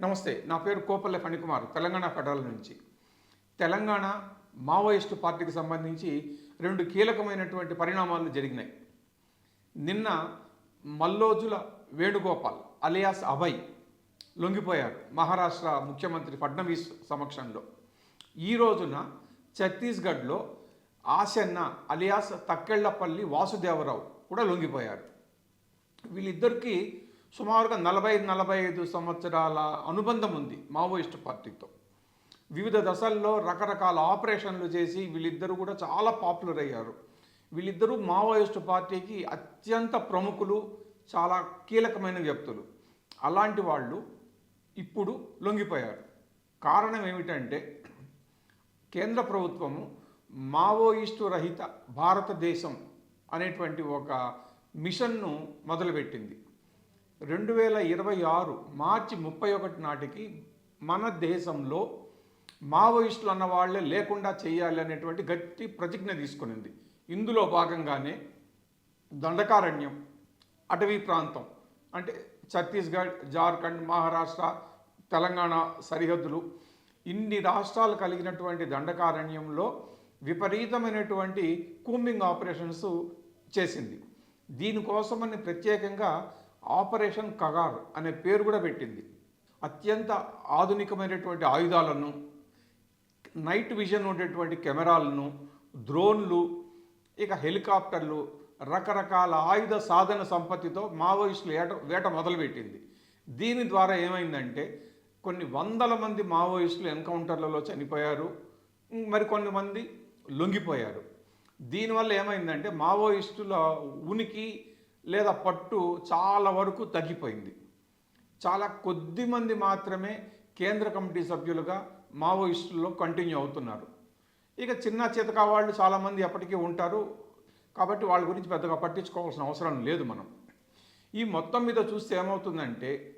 నమస్తే నా పేరు కోపల్లె ఫణికుమార్ తెలంగాణ ఫెడరల్ నుంచి. తెలంగాణ మావోయిస్టు పార్టీకి సంబంధించి రెండు కీలకమైనటువంటి పరిణామాలు జరిగినాయి. నిన్న మల్లోజుల వేణుగోపాల్ అలియాస్ అభయ్ లొంగిపోయారు మహారాష్ట్ర ముఖ్యమంత్రి ఫడ్నవీస్ సమక్షంలో. ఈ రోజున ఛత్తీస్గఢ్లో ఆసెన్న అలియాస్ తక్కెళ్ళపల్లి వాసుదేవరావు కూడా లొంగిపోయారు. వీళ్ళిద్దరికీ సుమారుగా నలభై నలభై ఐదు సంవత్సరాల అనుబంధం ఉంది మావోయిస్టు పార్టీతో. వివిధ దశల్లో రకరకాల ఆపరేషన్లు చేసి వీళ్ళిద్దరూ కూడా చాలా పాపులర్ అయ్యారు. వీళ్ళిద్దరూ మావోయిస్టు పార్టీకి అత్యంత ప్రముఖులు చాలా కీలకమైన వ్యక్తులు. అలాంటి వాళ్ళు ఇప్పుడు లొంగిపోయారు. కారణం ఏమిటంటే కేంద్ర ప్రభుత్వము మావోయిస్టు రహిత భారతదేశం అనేటువంటి ఒక మిషన్ను మొదలుపెట్టింది. రెండు వేల ఇరవై ఆరు మార్చి ముప్పై ఒకటి నాటికి మన దేశంలో మావోయిస్టులు అన్న వాళ్ళే లేకుండా చేయాలి అనేటువంటి గట్టి ప్రతిజ్ఞ తీసుకునింది. ఇందులో భాగంగానే దండకారణ్యం అటవీ ప్రాంతం అంటే ఛత్తీస్గఢ్ జార్ఖండ్ మహారాష్ట్ర తెలంగాణ సరిహద్దులు ఇన్ని రాష్ట్రాలు కలిగినటువంటి దండకారణ్యంలో విపరీతమైనటువంటి కూంబింగ్ ఆపరేషన్స్ చేసింది. దీనికోసమని ప్రత్యేకంగా ఆపరేషన్ కగార్ అనే పేరు కూడా పెట్టింది. అత్యంత ఆధునికమైనటువంటి ఆయుధాలను నైట్ విజన్ ఉండేటువంటి కెమెరాలను డ్రోన్లు ఇక హెలికాప్టర్లు రకరకాల ఆయుధ సాధన సంపత్తితో మావోయిస్టులు ఏట వేట మొదలుపెట్టింది. దీని ద్వారా ఏమైందంటే కొన్ని వందల మంది మావోయిస్టులు ఎన్కౌంటర్లలో చనిపోయారు మరికొన్ని మంది లొంగిపోయారు. దీనివల్ల ఏమైందంటే మావోయిస్టుల ఉనికి లేదా పట్టు చాలా వరకు తగ్గిపోయింది. చాలా కొద్ది మంది మాత్రమే కేంద్ర కమిటీ సభ్యులుగా మావోయిస్టుల్లో కంటిన్యూ అవుతున్నారు. ఇక చిన్న చితకా వాళ్ళు చాలామంది ఎప్పటికీ ఉంటారు. కాబట్టి వాళ్ళ గురించి పెద్దగా పట్టించుకోవాల్సిన అవసరం లేదు మనం. ఈ మొత్తం మీద చూస్తే ఏమవుతుందంటే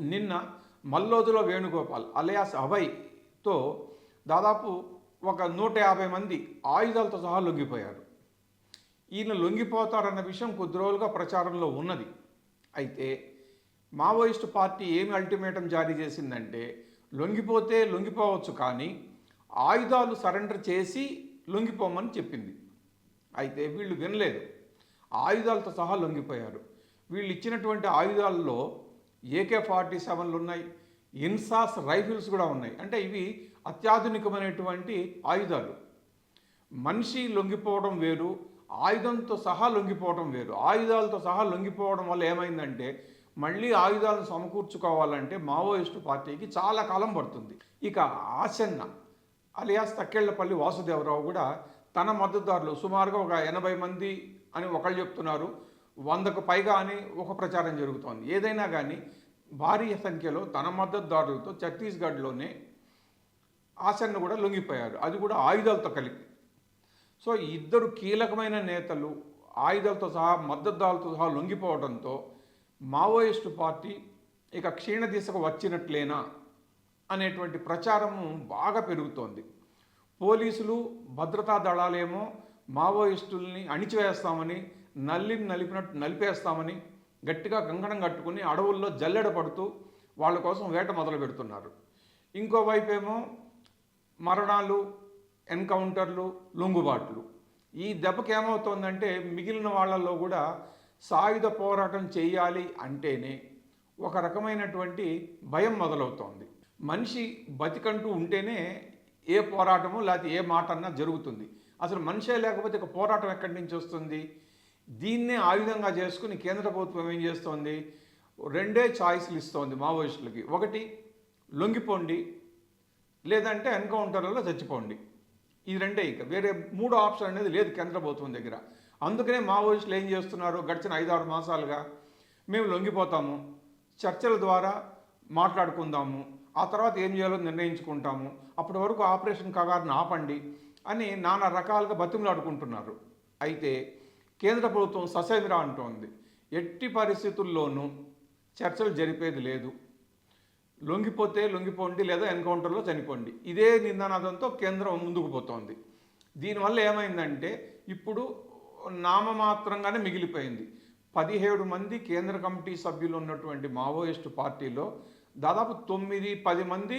నిన్న మల్లోదులో వేణుగోపాల్ అలయాస్ అభయ్తో దాదాపు ఒక నూట యాభై మంది ఆయుధాలతో సహా లొంగిపోయారు. ఈయన లొంగిపోతారన్న విషయం కొద్ది రోజులుగా ప్రచారంలో ఉన్నది. అయితే మావోయిస్టు పార్టీ ఏమి అల్టిమేటం జారీ చేసిందంటే లొంగిపోతే లొంగిపోవచ్చు కానీ ఆయుధాలు సరెండర్ చేసి లొంగిపోమని చెప్పింది. అయితే వీళ్ళు వినలేదు. ఆయుధాలతో సహా లొంగిపోయారు. వీళ్ళు ఇచ్చినటువంటి ఆయుధాల్లో ఏకే ఫార్టీ సెవెన్లు ఉన్నాయి ఇన్సాస్ రైఫిల్స్ కూడా ఉన్నాయి. అంటే ఇవి అత్యాధునికమైనటువంటి ఆయుధాలు. మనిషి లొంగిపోవడం వేరు ఆయుధంతో సహా లొంగిపోవడం వేరు. ఆయుధాలతో సహా లొంగిపోవడం వల్ల ఏమైందంటే మళ్ళీ ఆయుధాలను సమకూర్చుకోవాలంటే మావోయిస్టు పార్టీకి చాలా కాలం పడుతుంది. ఇక ఆసన్న అలియాస్ తక్కేళ్ళపల్లి వాసుదేవరావు కూడా తన మద్దతుదారులు సుమారుగా ఒక ఎనభై మంది అని ఒకళ్ళు చెప్తున్నారు. వందకు పైగా అని ఒక ప్రచారం జరుగుతోంది. ఏదైనా కానీ భారీ సంఖ్యలో తన మద్దతుదారులతో ఛత్తీస్గఢ్లోనే ఆసన్న కూడా లొంగిపోయారు. అది కూడా ఆయుధాలతో కలిపి. సో ఇద్దరు కీలకమైన నేతలు ఆయుధాలతో సహా మద్దతుదారులతో సహా లొంగిపోవడంతో మావోయిస్టు పార్టీ ఇక క్షీణ దిశకు వచ్చినట్లేనా అనేటువంటి ప్రచారము బాగా పెరుగుతోంది. పోలీసులు భద్రతా దళాలేమో మావోయిస్టుల్ని అణిచివేస్తామని నల్లిని నలిపినట్టు నలిపేస్తామని గట్టిగా కంకణం కట్టుకుని అడవుల్లో జల్లెడ పడుతూ వాళ్ళ కోసం వేట మొదలు పెడుతున్నారు ఇంకోవైపేమో మరణాలు ఎన్కౌంటర్లు లొంగుబాట్లు. ఈ దెబ్బకి ఏమవుతోందంటే మిగిలిన వాళ్ళల్లో కూడా సాయుధ పోరాటం చేయాలి అంటేనే ఒక రకమైనటువంటి భయం మొదలవుతోంది. మనిషి బతికంటూ ఉంటేనే ఏ పోరాటము లేకపోతే ఏ మాట అన్నా జరుగుతుంది. అసలు మనిషే లేకపోతే ఒక పోరాటం ఎక్కడి నుంచి వస్తుంది? దీన్నే ఆయుధంగా చేసుకుని కేంద్ర ప్రభుత్వం ఏం చేస్తోంది? రెండే ఛాయిస్లు ఇస్తోంది మావోయిస్టులకి. ఒకటి లొంగిపోండి లేదంటే ఎన్కౌంటర్లలో చచ్చిపోండి. ఇది రెండే ఇక. వేరే మూడో ఆప్షన్ అనేది లేదు కేంద్ర ప్రభుత్వం దగ్గర. అందుకనే మావోయిస్టులు ఏం చేస్తున్నారు? గడిచిన ఐదారు మాసాలుగా మేము లొంగిపోతాము. చర్చల ద్వారా మాట్లాడుకుందాము. ఆ తర్వాత ఏం చేయాలో నిర్ణయించుకుంటాము. అప్పటి వరకు ఆపరేషన్ కగారును ఆపండి అని నానా రకాలుగా బతిమలాడుకుంటున్నారు. అయితే కేంద్ర ప్రభుత్వం ససేమిరా అంటోంది. ఎట్టి పరిస్థితుల్లోనూ చర్చలు జరిపేది లేదు. లొంగిపోతే లొంగిపోండి లేదా ఎన్కౌంటర్లో చనిపోండి. ఇదే నిందనాదంతో కేంద్రం ముందుకు పోతోంది. దీనివల్ల ఏమైందంటే ఇప్పుడు నామమాత్రంగానే మిగిలిపోయింది. పదిహేడు మంది కేంద్ర కమిటీ సభ్యులు ఉన్నటువంటి మావోయిస్టు పార్టీలో దాదాపు తొమ్మిది పది మంది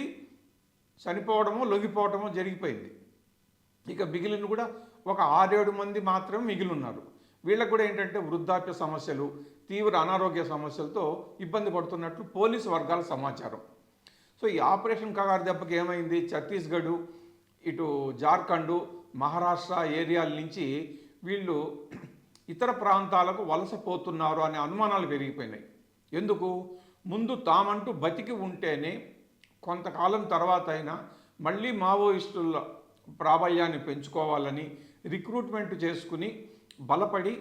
చనిపోవడమో లొంగిపోవడమో జరిగిపోయింది. ఇక మిగిలిన కూడా ఒక ఆరేడు మంది మాత్రమే మిగిలి ఉన్నారు వీళ్ళకు కూడా ఏంటంటే వృద్ధాప్య సమస్యలు తీవ్ర అనారోగ్య సమస్యలతో ఇబ్బంది పడుతున్నట్లు పోలీసు వర్గాల సమాచారం. సో ఈ ఆపరేషన్ కగారు దెబ్బకి ఏమైంది? ఛత్తీస్గఢ్ ఇటు జార్ఖండ్ మహారాష్ట్ర ఏరియాల నుంచి వీళ్ళు ఇతర ప్రాంతాలకు వలసపోతున్నారు అనే అనుమానాలు పెరిగిపోయినాయి. ఎందుకు? ముందు తామంటూ బతికి ఉంటేనే కొంతకాలం తర్వాత అయినా మళ్ళీ మావోయిస్టుల ప్రాబల్యాన్ని పెంచుకోవాలని రిక్రూట్మెంట్ చేసుకుని బలపడి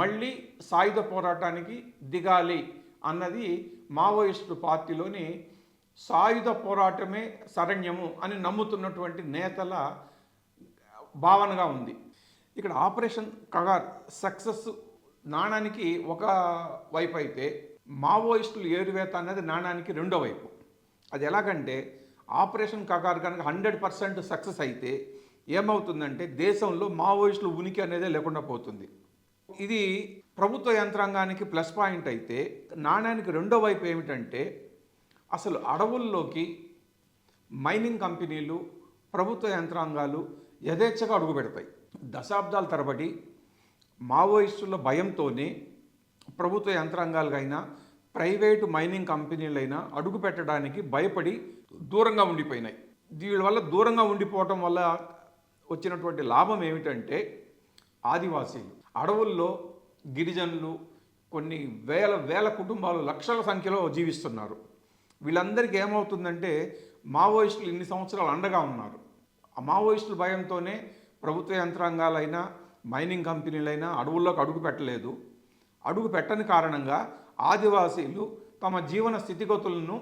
మళ్ళీ సాయుధ పోరాటానికి దిగాలి అన్నది మావోయిస్టు పార్టీలోని సాయుధ పోరాటమే శరణ్యము అని నమ్ముతున్నటువంటి నేతల భావనగా ఉంది. ఇక్కడ ఆపరేషన్ కగార్ సక్సెస్ నాణానికి ఒక వైపు అయితే మావోయిస్టులు ఏరువేత అనేది నాణానికి రెండో వైపు. అది ఎలాగంటే ఆపరేషన్ కగార్ కనుక హండ్రెడ్ పర్సెంట్ సక్సెస్ అయితే ఏమవుతుందంటే దేశంలో మావోయిస్టుల ఉనికి అనేది లేకుండా పోతుంది. ఇది ప్రభుత్వ యంత్రాంగానికి ప్లస్ పాయింట్ అయితే నాణానికి రెండో వైపు ఏమిటంటే అసలు అడవుల్లోకి మైనింగ్ కంపెనీలు ప్రభుత్వ యంత్రాంగాలు యథేచ్ఛగా అడుగు పెడతాయి. దశాబ్దాల తరబడి మావోయిస్టుల భయంతోనే ప్రభుత్వ యంత్రాంగాలకైనా ప్రైవేటు మైనింగ్ కంపెనీలైనా అడుగు పెట్టడానికి భయపడి దూరంగా ఉండిపోయినాయి. దీని వల్ల దూరంగా ఉండిపోవటం వల్ల వచ్చినటువంటి లాభం ఏమిటంటే ఆదివాసీలు. అడవుల్లో గిరిజనులు కొన్ని వేల వేల కుటుంబాలు లక్షల సంఖ్యలో జీవిస్తున్నారు. వీళ్ళందరికీ ఏమవుతుందంటే మావోయిస్టులు ఇన్ని సంవత్సరాలు అండగా ఉన్నారు. ఆ మావోయిస్టుల భయంతోనే ప్రభుత్వ యంత్రాంగాలైనా మైనింగ్ కంపెనీలైనా అడవుల్లోకి అడుగు పెట్టలేదు. అడుగు పెట్టని కారణంగా ఆదివాసీలు తమ జీవన స్థితిగతులను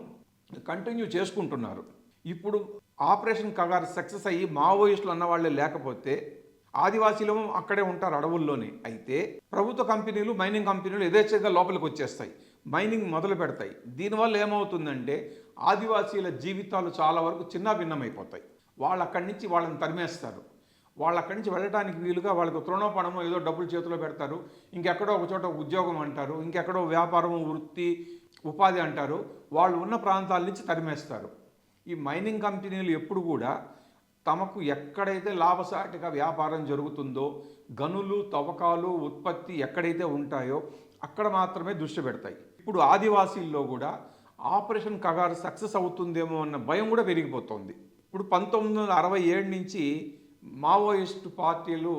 కంటిన్యూ చేసుకుంటున్నారు. ఇప్పుడు ఆపరేషన్ కగార్ సక్సెస్ అయ్యి మావోయిస్టులు అన్న వాళ్ళే లేకపోతే ఆదివాసీలు అక్కడే ఉంటారు అడవుల్లోనే. అయితే ప్రభుత్వ కంపెనీలు మైనింగ్ కంపెనీలు యథేచ్ఛగా లోపలికి వచ్చేస్తాయి. మైనింగ్ మొదలు పెడతాయి. దీనివల్ల ఏమవుతుందంటే ఆదివాసీల జీవితాలు చాలా వరకు చిన్న భిన్నమైపోతాయి వాళ్ళు అక్కడి నుంచి వాళ్ళని తరిమేస్తారు. వాళ్ళు అక్కడి నుంచి వెళ్ళడానికి వీలుగా వాళ్ళకు తృణోపణమో ఏదో డబ్బులు చేతిలో పెడతారు. ఇంకెక్కడో ఒక చోట ఉద్యోగం అంటారు. ఇంకెక్కడో వ్యాపారం వృత్తి ఉపాధి అంటారు. వాళ్ళు ఉన్న ప్రాంతాల నుంచి తరిమేస్తారు. ఈ మైనింగ్ కంపెనీలు ఎప్పుడు కూడా తమకు ఎక్కడైతే లాభసాటిగా వ్యాపారం జరుగుతుందో గనులు తవ్వకాలు ఉత్పత్తి ఎక్కడైతే ఉంటాయో అక్కడ మాత్రమే దృష్టి పెడతాయి. ఇప్పుడు ఆదివాసీల్లో కూడా ఆపరేషన్ కగారు సక్సెస్ అవుతుందేమో అన్న భయం కూడా పెరిగిపోతుంది. ఇప్పుడు పంతొమ్మిది వందల అరవై ఏడు నుంచి మావోయిస్టు పార్టీలు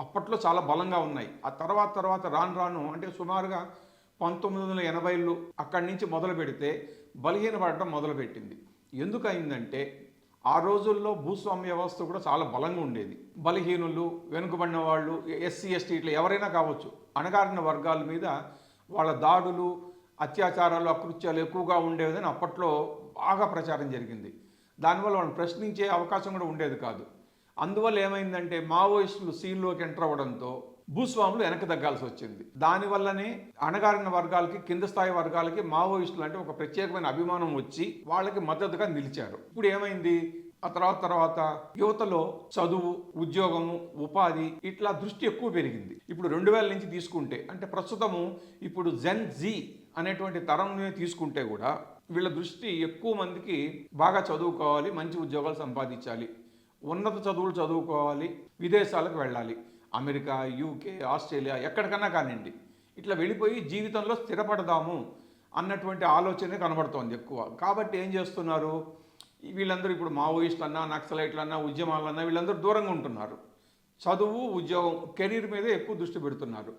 అప్పట్లో చాలా బలంగా ఉన్నాయి. ఆ తర్వాత తర్వాత రాను రాను అంటే సుమారుగా పంతొమ్మిది వందల ఎనభైలు అక్కడి నుంచి మొదలు పెడితే బలహీనపడటం మొదలుపెట్టింది. ఎందుకయిందంటే ఆ రోజుల్లో భూస్వామ్య వ్యవస్థ కూడా చాలా బలంగా ఉండేది. బలహీనులు వెనుకబడిన వాళ్ళు ఎస్సీ ఎస్టీ ఇట్లా ఎవరైనా కావచ్చు అణగారిన వర్గాల మీద వాళ్ళ దాడులు అత్యాచారాలు అకృత్యాలు ఎక్కువగా ఉండేదని అప్పట్లో బాగా ప్రచారం జరిగింది. దానివల్ల వాళ్ళని ప్రశ్నించే అవకాశం కూడా ఉండేది కాదు. అందువల్ల ఏమైందంటే మావోయిస్టులు సీన్లోకి ఎంటర్ అవ్వడంతో భూస్వాములు వెనక తగ్గాల్సి వచ్చింది. దానివల్లనే అణగారిన వర్గాలకి కింద స్థాయి వర్గాలకి మావోయిస్టులు అంటే ఒక ప్రత్యేకమైన అభిమానం వచ్చి వాళ్ళకి మద్దతుగా నిలిచారు. ఇప్పుడు ఏమైంది? ఆ తర్వాత తర్వాత యువతలో చదువు ఉద్యోగము ఉపాధి ఇట్లా దృష్టి ఎక్కువ పెరిగింది. ఇప్పుడు రెండు వేల నుంచి తీసుకుంటే అంటే ప్రస్తుతము ఇప్పుడు జెన్ జీ అనేటువంటి తరం తీసుకుంటే కూడా వీళ్ళ దృష్టి ఎక్కువ మందికి బాగా చదువుకోవాలి మంచి ఉద్యోగాలు సంపాదించాలి. ఉన్నత చదువులు చదువుకోవాలి విదేశాలకు వెళ్ళాలి. అమెరికా యూకే ఆస్ట్రేలియా ఎక్కడికన్నా కానివ్వండి. ఇట్లా వెళ్ళిపోయి జీవితంలో స్థిరపడదాము అన్నటువంటి ఆలోచనే కనబడుతోంది ఎక్కువ. కాబట్టి ఏం చేస్తున్నారు? వీళ్ళందరూ ఇప్పుడు మావోయిస్ట్ అన్నా నక్సలైట్లన్నా ఉద్యమాలన్నా వీళ్ళందరూ దూరంగా ఉంటున్నారు. చదువు ఉద్యోగం కెరీర్ మీదే ఎక్కువ దృష్టి పెడుతున్నారు.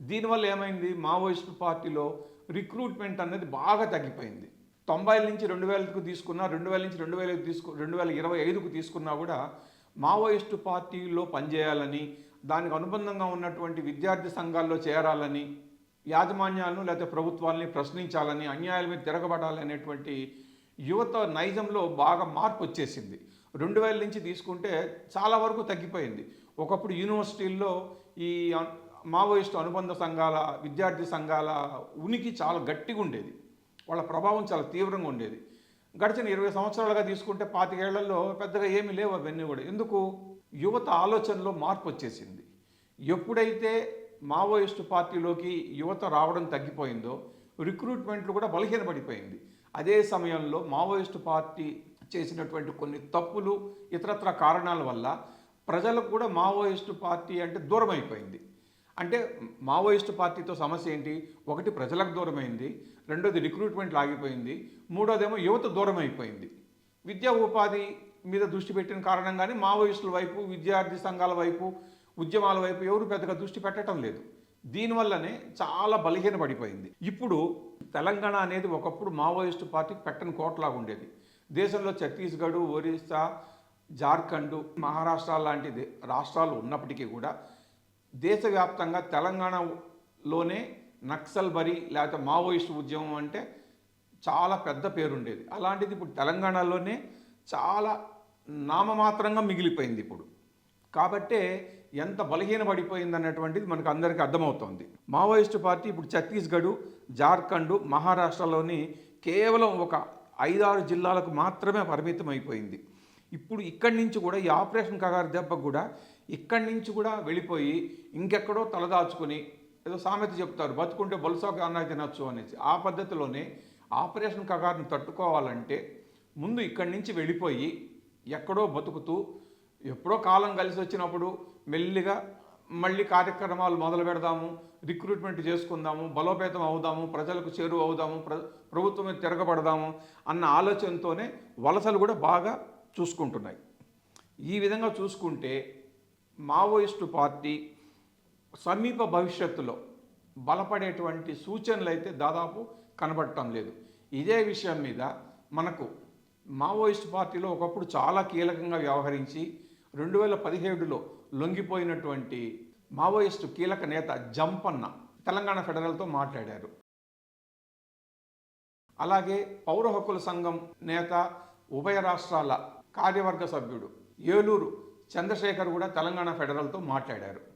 దీనివల్ల ఏమైంది? మావోయిస్టు పార్టీలో రిక్రూట్మెంట్ అనేది బాగా తగ్గిపోయింది. తొంభైల నుంచి రెండు వేలకు తీసుకున్నా రెండు వేల నుంచి రెండు వేలకు తీసుకు రెండు వేల ఇరవై ఐదుకు తీసుకున్నా కూడా మావోయిస్టు పార్టీలో పనిచేయాలని దానికి అనుబంధంగా ఉన్నటువంటి విద్యార్థి సంఘాల్లో చేరాలని యాజమాన్యాలను లేకపోతే ప్రభుత్వాలని ప్రశ్నించాలని అన్యాయాల మీద తిరగబడాలి అనేటువంటి యువత నైజంలో బాగా మార్పు వచ్చేసింది. రెండు వేల నుంచి తీసుకుంటే చాలా వరకు తగ్గిపోయింది. ఒకప్పుడు యూనివర్సిటీల్లో ఈ మావోయిస్టు అనుబంధ సంఘాల విద్యార్థి సంఘాల ఉనికి చాలా గట్టిగా ఉండేది. వాళ్ళ ప్రభావం చాలా తీవ్రంగా ఉండేది. గడిచిన ఇరవై సంవత్సరాలుగా తీసుకుంటే పాతికేళ్ళలో పెద్దగా ఏమీ లేవు అవన్నీ కూడా. ఎందుకు? యువత ఆలోచనలో మార్పు వచ్చేసింది. ఎప్పుడైతే మావోయిస్టు పార్టీలోకి యువత రావడం తగ్గిపోయిందో రిక్రూట్మెంట్లు కూడా బలహీనపడిపోయింది. అదే సమయంలో మావోయిస్టు పార్టీ చేసినటువంటి కొన్ని తప్పులు ఇతరత్ర కారణాల వల్ల ప్రజలకు కూడా మావోయిస్టు పార్టీ అంటే దూరం అయిపోయింది అంటే మావోయిస్టు పార్టీతో సమస్య ఏంటి? ఒకటి ప్రజలకు దూరమైంది రెండోది రిక్రూట్మెంట్ ఆగిపోయింది మూడోదేమో యువత దూరం అయిపోయింది విద్యా ఉపాధి మీద దృష్టి పెట్టిన కారణంగానే మావోయిస్టుల వైపు విద్యార్థి సంఘాల వైపు ఉద్యమాల వైపు ఎవరు పెద్దగా దృష్టి పెట్టడం లేదు. దీనివల్లనే చాలా బలహీన పడిపోయింది ఇప్పుడు తెలంగాణ అనేది ఒకప్పుడు మావోయిస్టు పార్టీకి పెట్టని కోట్లాగా ఉండేది. దేశంలో ఛత్తీస్గఢ్ ఒరిస్సా జార్ఖండ్ మహారాష్ట్ర లాంటి రాష్ట్రాలు ఉన్నప్పటికీ కూడా దేశవ్యాప్తంగా తెలంగాణలోనే నక్సల్ బరి లేకపోతే మావోయిస్టు ఉద్యమం అంటే చాలా పెద్ద పేరుండేది. అలాంటిది ఇప్పుడు తెలంగాణలోనే చాలా నామమాత్రంగా మిగిలిపోయింది ఇప్పుడు. కాబట్టే ఎంత బలహీనపడిపోయింది అన్నటువంటిది మనకు అందరికీ అర్థమవుతోంది. మావోయిస్టు పార్టీ ఇప్పుడు ఛత్తీస్గఢ్ జార్ఖండ్ మహారాష్ట్రలోని కేవలం ఒక ఐదారు జిల్లాలకు మాత్రమే పరిమితం అయిపోయింది ఇప్పుడు ఇక్కడి నుంచి కూడా ఈ ఆపరేషన్ కగారు దెబ్బకు కూడా ఇక్కడి నుంచి కూడా వెళ్ళిపోయి ఇంకెక్కడో తలదాచుకుని ఏదో సామెత చెప్తారు బతుకుంటే బొలసోక అన్నా తినొచ్చు అనేసి. ఆ పద్ధతిలోనే ఆపరేషన్ కగారుని తట్టుకోవాలంటే ముందు ఇక్కడి నుంచి వెళ్ళిపోయి ఎక్కడో బతుకుతూ ఎప్పుడో కాలం కలిసి వచ్చినప్పుడు మెల్లిగా మళ్ళీ కార్యక్రమాలు మొదలు పెడదాము రిక్రూట్మెంట్ చేసుకుందాము బలోపేతం అవుదాము ప్రజలకు చేరువ అవుదాము ప్ర ప్రభుత్వం మీద తిరగబడదాము అన్న ఆలోచనతోనే వలసలు కూడా బాగా చూసుకుంటున్నాయి. ఈ విధంగా చూసుకుంటే మావోయిస్టు పార్టీ సమీప భవిష్యత్తులో బలపడేటువంటి సూచనలు అయితే దాదాపు కనబడటం లేదు. ఇదే విషయం మీద మనకు మావోయిస్ట్ పార్టీలో ఒకప్పుడు చాలా కీలకంగా వ్యవహరించి రెండు వేల పదిహేడులో లొంగిపోయినటువంటి మావోయిస్టు కీలక నేత జంపన్న తెలంగాణ ఫెడరల్తో మాట్లాడారు. అలాగే పౌర హక్కుల సంఘం నేత ఉభయ రాష్ట్రాల కార్యవర్గ సభ్యుడు ఏలూరు చంద్రశేఖర్ కూడా తెలంగాణ ఫెడరల్తో మాట్లాడారు.